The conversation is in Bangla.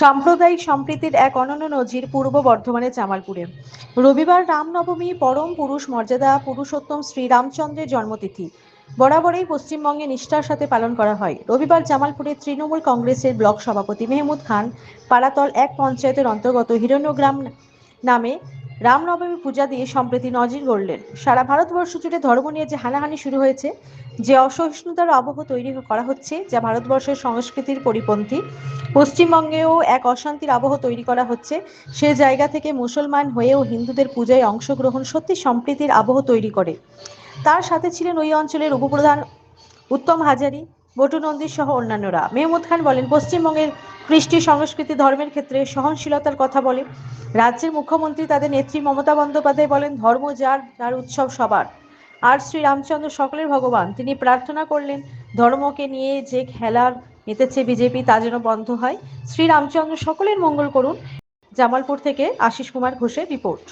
সাম্প্রদায়িক সম্প্রীতির এক অনন্য নজির পূর্ব বর্ধমানের জামালপুরে। রবিবার রামনবমী, পরম পুরুষ মর্যাদা, পুরুষোত্তম শ্রী রামচন্দ্রের জন্মতিথি। বরাবরই পশ্চিমবঙ্গে নিষ্ঠার সাথে পালন করা হয়। রবিবার জামালপুরে তৃণমূল কংগ্রেসের ব্লক সভাপতি মেহমুদ খান, পাড়াতল এক পঞ্চায়েতের অন্তর্গত হিরণ্যগ্রাম নামে রামনবমী পূজা দিয়ে সম্প্রীতি নজির গড়লেন। সারা ভারতবর্ষ জুড়ে ধর্ম নিয়ে যে হানাহানি শুরু হয়েছে, যে অসহিষ্ণুতার আবহ তৈরি করা হচ্ছে, যা ভারতবর্ষের সংস্কৃতির পরিপন্থী, পশ্চিমবঙ্গেও এক অশান্তির আবহ তৈরি করা হচ্ছে। সে জায়গা থেকে মুসলমান হয়েও হিন্দুদের পূজায় অংশগ্রহণ সত্যি সম্প্রীতির আবহ তৈরি করে। তার সাথে ছিলেন ওই অঞ্চলের উপপ্রধান উত্তম হাজারি বটু নন্দী সহ অন্যান্যরা। মেহমুদ খান বলেন, পশ্চিমবঙ্গের কৃষ্টি সংস্কৃতি ধর্মের ক্ষেত্রে সহনশীলতার কথা বলে। রাজ্যের মুখ্যমন্ত্রী তাদের নেত্রী মমতা বন্দ্যোপাধ্যায় বলেন, ধর্ম যার, তার উৎসব সবার। আর শ্রী রামচন্দ্র সকলের ভগবান, তিনি প্রার্থনা করলেন, ধর্মকে নিয়ে যে খেলার মেতেছে বিজেপি, তা যেন বন্ধ হয়। শ্রী রামচন্দ্র সকলের মঙ্গল করুন। জামালপুর থেকে আশিস কুমার ঘোষের রিপোর্ট।